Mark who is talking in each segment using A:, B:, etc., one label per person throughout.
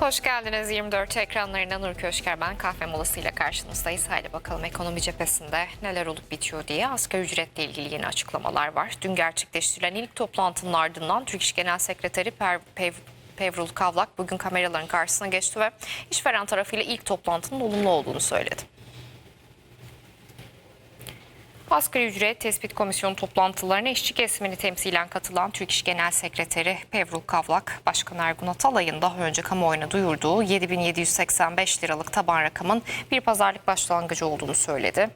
A: Hoş geldiniz 24 ekranlarına Nur Köşker ben kahve molasıyla karşınızdayız. Haydi bakalım ekonomi cephesinde neler olup bitiyor diye asgari ücretle ilgili yeni açıklamalar var. Dün gerçekleştirilen ilk toplantının ardından Türk İş Genel Sekreteri Per, Pev, Pevrul Kavlak bugün kameraların karşısına geçti ve işveren tarafıyla ilk toplantının olumlu olduğunu söyledi. Asgari ücret tespit komisyonu toplantılarına işçi kesimini temsilen katılan Türk İş Genel Sekreteri Pevrul Kavlak, Başkan Ergun Atalay'ın daha önce kamuoyuna duyurduğu 7785 liralık taban rakamın bir pazarlık başlangıcı olduğunu söyledi.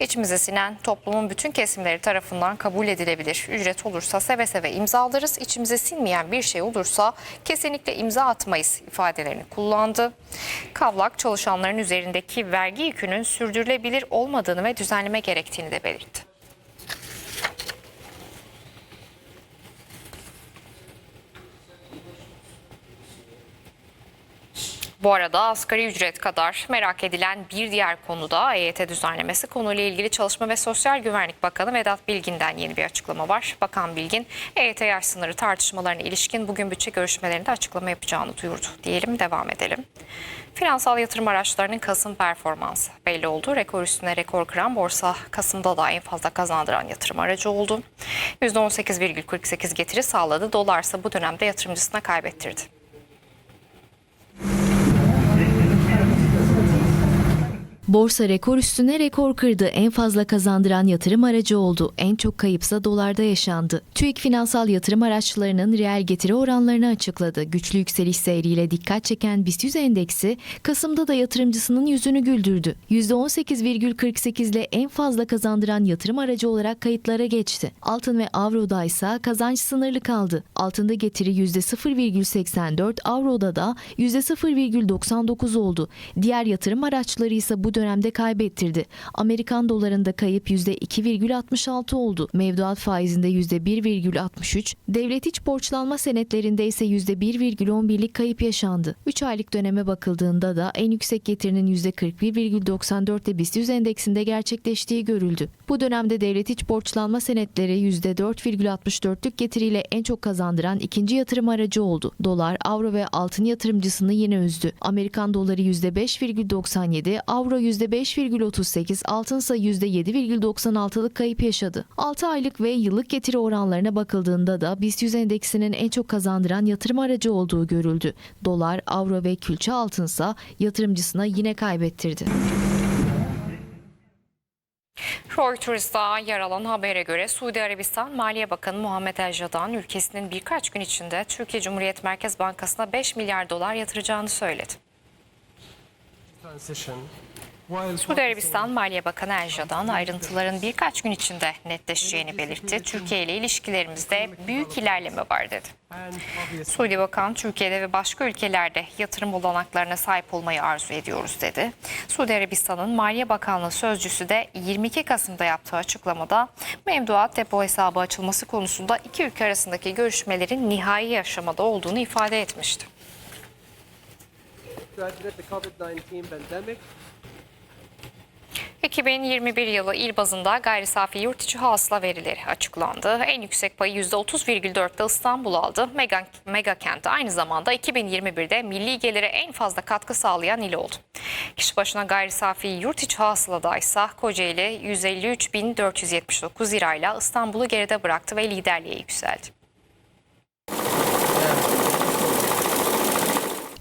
A: İçimize sinen toplumun bütün kesimleri tarafından kabul edilebilir. Ücret olursa seve seve imzalarız. İçimize sinmeyen bir şey olursa kesinlikle imza atmayız ifadelerini kullandı. Kavlak çalışanların üzerindeki vergi yükünün sürdürülebilir olmadığını ve düzenleme gerektiğini de belirtti. Great. Bu arada asgari ücret kadar merak edilen bir diğer konuda EYT düzenlemesi konuyla ilgili Çalışma ve Sosyal Güvenlik Bakanı Vedat Bilgin'den yeni bir açıklama var. Bakan Bilgin, EYT yaş sınırı tartışmalarına ilişkin bugün bütçe görüşmelerinde açıklama yapacağını duyurdu. Diyelim devam edelim. Finansal yatırım araçlarının Kasım performansı belli oldu. Rekor üstüne rekor kıran borsa Kasım'da da en fazla kazandıran yatırım aracı oldu. %18,48 getiri sağladı. Dolarsa bu dönemde yatırımcısına kaybettirdi.
B: Borsa rekor üstüne rekor kırdı. En fazla kazandıran yatırım aracı oldu. En çok kayıpsa dolarda yaşandı. TÜİK finansal yatırım araçlarının reel getiri oranlarını açıkladı. Güçlü yükseliş seyriyle dikkat çeken BIST 100 endeksi Kasım'da da yatırımcısının yüzünü güldürdü. %18,48 ile en fazla kazandıran yatırım aracı olarak kayıtlara geçti. Altın ve avroda ise kazanç sınırlı kaldı. Altında getiri %0,84, avroda da %0,99 oldu. Diğer yatırım araçları ise bu dönemde kaybettirdi. Amerikan dolarında kayıp %2,66 oldu. Mevduat faizinde %1,63, devlet iç borçlanma senetlerinde ise %1,11'lik kayıp yaşandı. 3 aylık döneme bakıldığında da en yüksek getirinin %41,94'te BIST 100 endeksinde gerçekleştiği görüldü. Bu dönemde devlet iç borçlanma senetleri %4,64'lük getiriyle en çok kazandıran ikinci yatırım aracı oldu. Dolar, avro ve altın yatırımcısını yine üzdü. Amerikan doları %5,97, avro %5,38, altınsa %7,96'lık kayıp yaşadı. 6 aylık ve yıllık getiri oranlarına bakıldığında da BIST 100 endeksinin en çok kazandıran yatırım aracı olduğu görüldü. Dolar, avro ve külçe altınsa yatırımcısına yine kaybettirdi.
A: Reuters'da yer alan habere göre Suudi Arabistan Maliye Bakanı Muhammed El Jadan ülkesinin birkaç gün içinde Türkiye Cumhuriyet Merkez Bankası'na 5 milyar dolar yatıracağını söyledi. Suudi Arabistan Maliye Bakanı El Jadan ayrıntıların birkaç gün içinde netleşeceğini belirtti. Türkiye ile ilişkilerimizde büyük ilerleme var dedi. Suudi Bakan, Türkiye'de ve başka ülkelerde yatırım olanaklarına sahip olmayı arzu ediyoruz dedi. Suudi Arabistan'ın Maliye Bakanlığı sözcüsü de 22 Kasım'da yaptığı açıklamada mevduat depo hesabı açılması konusunda iki ülke arasındaki görüşmelerin nihai aşamada olduğunu ifade etmişti. 2021 yılı il bazında gayri safi yurt içi hasıla verileri açıklandı. En yüksek payı %30,4'te İstanbul aldı. Mega, mega kent aynı zamanda 2021'de milli gelire en fazla katkı sağlayan il oldu. Kişi başına gayri safi yurt içi hasılada ise Kocaeli 153.479 lirayla İstanbul'u geride bıraktı ve liderliğe yükseldi.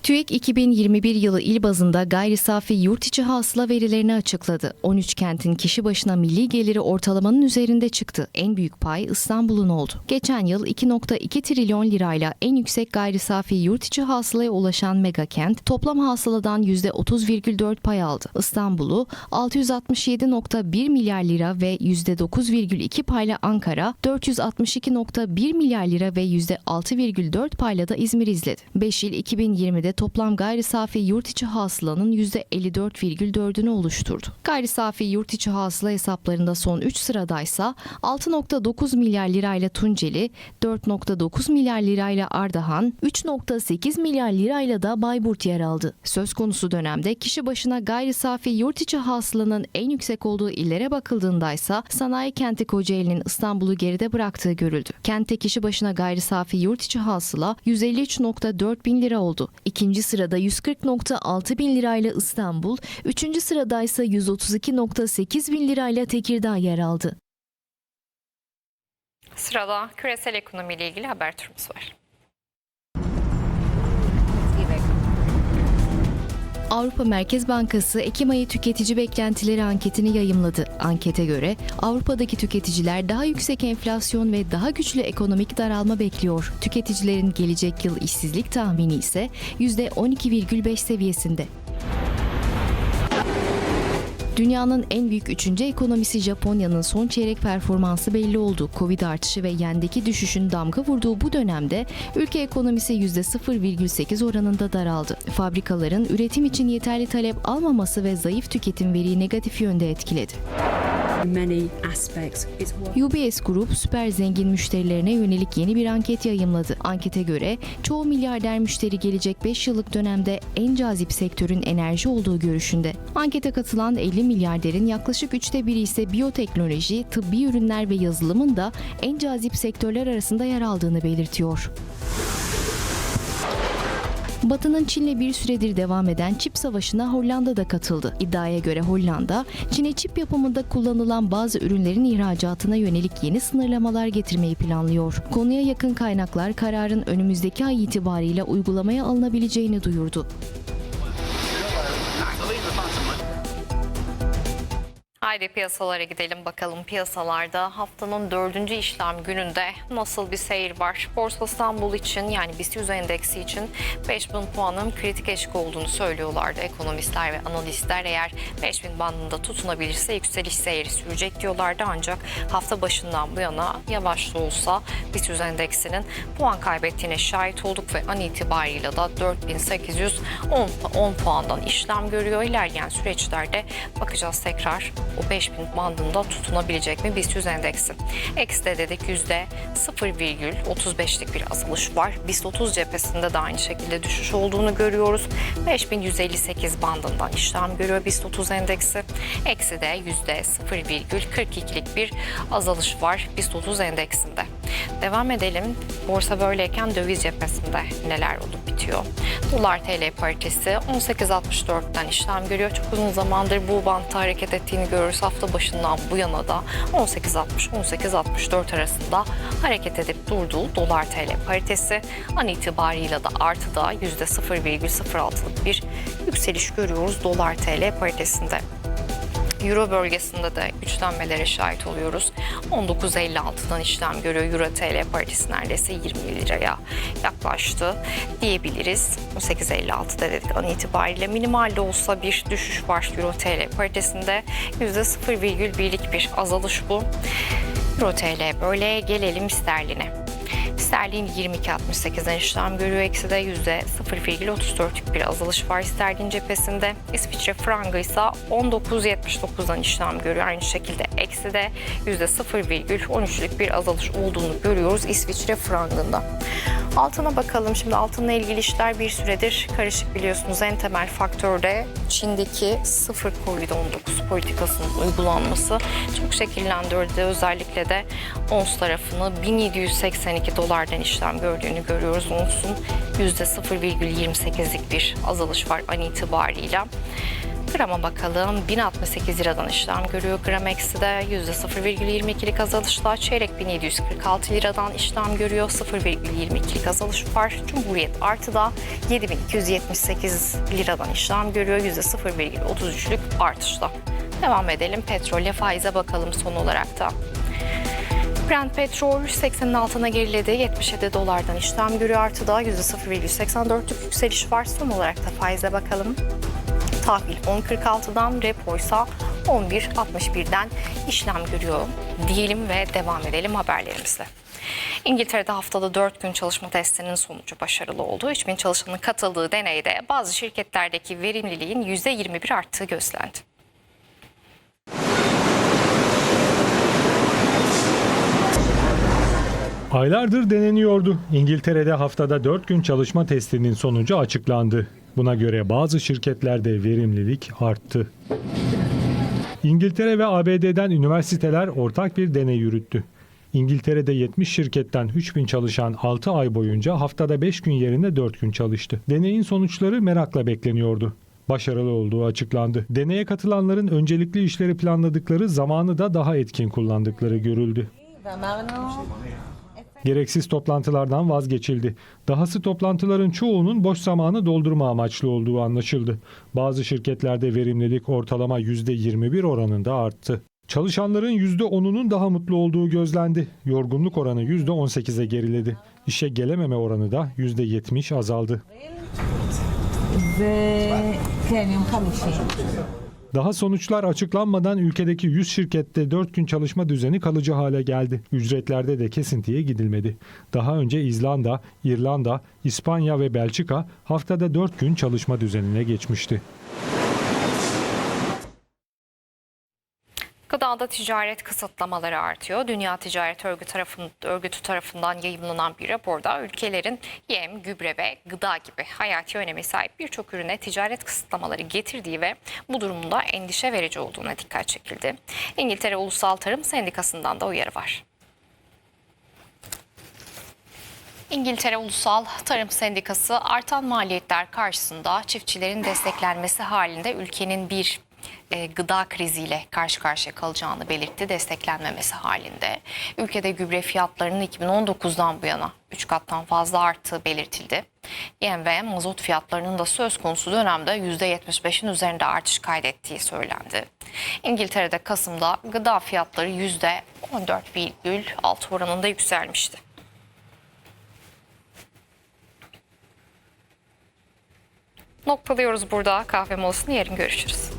B: TÜİK 2021 yılı il bazında gayri safi yurt içi hasıla verilerini açıkladı. 13 kentin kişi başına milli geliri ortalamanın üzerinde çıktı. En büyük pay İstanbul'un oldu. Geçen yıl 2.2 trilyon lirayla en yüksek gayri safi yurt içi hasılaya ulaşan mega kent toplam hasıladan %30,4 pay aldı. İstanbul'u 667.1 milyar lira ve %9,2 payla Ankara, 462.1 milyar lira ve %6,4 payla da İzmir izledi. 5 il 2020'de toplam gayri safi yurt içi hasılanın %54,4'ünü oluşturdu. Gayri safi yurt içi hasıla hesaplarında son 3 sıradaysa 6.9 milyar lirayla Tunceli, 4.9 milyar lirayla Ardahan, 3.8 milyar lirayla da Bayburt yer aldı. Söz konusu dönemde kişi başına gayri safi yurt içi hasılanın en yüksek olduğu illere bakıldığında ise sanayi kenti Kocaeli'nin İstanbul'u geride bıraktığı görüldü. Kentte kişi başına gayri safi yurt içi hasıla 153.4 bin lira oldu. İkinci İkinci sırada 140.6 bin lirayla İstanbul, üçüncü sırada ise 132.8 bin lirayla Tekirdağ yer aldı.
A: Sırada küresel ekonomiyle ilgili haber turumuz var.
B: Avrupa Merkez Bankası Ekim ayı tüketici beklentileri anketini yayımladı. Ankete göre Avrupa'daki tüketiciler daha yüksek enflasyon ve daha güçlü ekonomik daralma bekliyor. Tüketicilerin gelecek yıl işsizlik tahmini ise %12,5 seviyesinde. Dünyanın en büyük üçüncü ekonomisi Japonya'nın son çeyrek performansı belli oldu. Covid artışı ve yendeki düşüşün damga vurduğu bu dönemde ülke ekonomisi %0,8 oranında daraldı. Fabrikaların üretim için yeterli talep almaması ve zayıf tüketim veriyi negatif yönde etkiledi. UBS Group süper zengin müşterilerine yönelik yeni bir anket yayımladı. Ankete göre çoğu milyarder müşteri gelecek 5 yıllık dönemde en cazip sektörün enerji olduğu görüşünde. Ankete katılan 50 milyarderin yaklaşık üçte biri ise biyoteknoloji, tıbbi ürünler ve yazılımın da en cazip sektörler arasında yer aldığını belirtiyor. Batı'nın Çin'le bir süredir devam eden çip savaşına Hollanda da katıldı. İddiaya göre Hollanda, Çin'e çip yapımında kullanılan bazı ürünlerin ihracatına yönelik yeni sınırlamalar getirmeyi planlıyor. Konuya yakın kaynaklar kararın önümüzdeki ay itibariyle uygulamaya alınabileceğini duyurdu.
A: Haydi piyasalara gidelim bakalım piyasalarda haftanın dördüncü işlem gününde nasıl bir seyir var? Borsa İstanbul için yani BIST 100 endeksi için 5000 puanın kritik eşik olduğunu söylüyorlardı ekonomistler ve analistler. Eğer 5000 bandında tutunabilirse yükseliş seyri sürecek diyorlardı ancak hafta başından bu yana yavaş da olsa BIST 100 endeksinin puan kaybettiğine şahit olduk ve an itibariyle da 4810 10 puandan işlem görüyor. İlerleyen süreçlerde bakacağız tekrar o 5000 bandında tutunabilecek mi BIST 100 endeksi. Eksi'de dedik %0,35'lik bir azalış var. BIST 30 cephesinde de aynı şekilde düşüş olduğunu görüyoruz. 5158 bandından işlem görüyor BIST 30 endeksi. Eksi'de %0,42'lik bir azalış var BIST 30 endeksinde. Devam edelim. Borsa böyleyken döviz cephesinde neler olup bitiyor? Dolar TL paritesi 18.64'ten işlem görüyor. Çok uzun zamandır bu bantta hareket ettiğini görüyoruz. Hafta başından bu yana da 18.60-18.64 arasında hareket edip durduğu dolar TL paritesi an itibarıyla da artıda %0,06'lık bir yükseliş görüyoruz dolar TL paritesinde. Euro bölgesinde de güçlenmelere şahit oluyoruz. 19.56'dan işlem görüyor. Euro TL paritesi neredeyse 20 liraya yaklaştı diyebiliriz. 18.56'da dedik an itibariyle minimal de olsa bir düşüş var Euro TL paritesinde. %0,1'lik bir azalış bu. Euro TL böyle gelelim sterline. Sterlin 22.68'den işlem görüyor. Eksi de %0,34'lük bir azalış var sterlin cephesinde. İsviçre frangı ise 19.79'dan işlem görüyor. Aynı şekilde eksi de %0,13'lük bir azalış olduğunu görüyoruz İsviçre frangında. Altına bakalım. Şimdi altınla ilgili işler bir süredir karışık biliyorsunuz. En temel faktör de Çin'deki sıfır Covid-19 politikasının uygulanması çok şekillendirdi. Özellikle de ons tarafını 1782 dolardan işlem gördüğünü görüyoruz. Onsun %0,28'lik bir azalış var an itibariyle. Grama bakalım. 1068 liradan işlem görüyor. Gram eksi de %0,22'lik azalışla. Çeyrek 1746 liradan işlem görüyor. 0,22'lik azalış var. Cumhuriyet artıda 7278 liradan işlem görüyor. %0,33'lük artışla. Devam edelim. Petrole faize bakalım son olarak da. Brent petrol 80'in altına geriledi. 77 dolardan işlem görüyor artıda. %0,84'lük yükseliş var. Son olarak da faize bakalım. Tahvil 10.46'dan, repo ise 11.61'den işlem görüyor diyelim ve devam edelim haberlerimizle. İngiltere'de haftada 4 gün çalışma testinin sonucu başarılı oldu. 3000 çalışanın katıldığı deneyde bazı şirketlerdeki verimliliğin %21 arttığı gözlendi.
C: Aylardır deneniyordu. İngiltere'de haftada 4 gün çalışma testinin sonucu açıklandı. Buna göre bazı şirketlerde verimlilik arttı. İngiltere ve ABD'den üniversiteler ortak bir deney yürüttü. İngiltere'de 70 şirketten 3000 çalışan 6 ay boyunca haftada 5 gün yerine 4 gün çalıştı. Deneyin sonuçları merakla bekleniyordu. Başarılı olduğu açıklandı. Deneye katılanların öncelikli işleri planladıkları zamanı da daha etkin kullandıkları görüldü. Gereksiz toplantılardan vazgeçildi. Dahası toplantıların çoğunun boş zamanı doldurma amaçlı olduğu anlaşıldı. Bazı şirketlerde verimlilik ortalama %21 oranında arttı. Çalışanların %10'unun daha mutlu olduğu gözlendi. Yorgunluk oranı %18'e geriledi. İşe gelememe oranı da %70 azaldı. Daha sonuçlar açıklanmadan ülkedeki 100 şirkette 4 gün çalışma düzeni kalıcı hale geldi. Ücretlerde de kesintiye gidilmedi. Daha önce İzlanda, İrlanda, İspanya ve Belçika haftada 4 gün çalışma düzenine geçmişti.
A: Gıdada ticaret kısıtlamaları artıyor. Dünya Ticaret Örgütü, tarafın, örgütü tarafından yayımlanan bir raporda ülkelerin yem, gübre ve gıda gibi hayati öneme sahip birçok ürüne ticaret kısıtlamaları getirdiği ve bu durumda endişe verici olduğuna dikkat çekildi. İngiltere Ulusal Tarım Sendikası'ndan da uyarı var. İngiltere Ulusal Tarım Sendikası artan maliyetler karşısında çiftçilerin desteklenmesi halinde ülkenin bir e, gıda kriziyle karşı karşıya kalacağını belirtti desteklenmemesi halinde. Ülkede gübre fiyatlarının 2019'dan bu yana 3 kattan fazla arttığı belirtildi. Yem ve mazot fiyatlarının da söz konusu dönemde %75'in üzerinde artış kaydettiği söylendi. İngiltere'de Kasım'da gıda fiyatları %14,6 oranında yükselmişti. Noktalıyoruz burada kahve molasını yarın görüşürüz.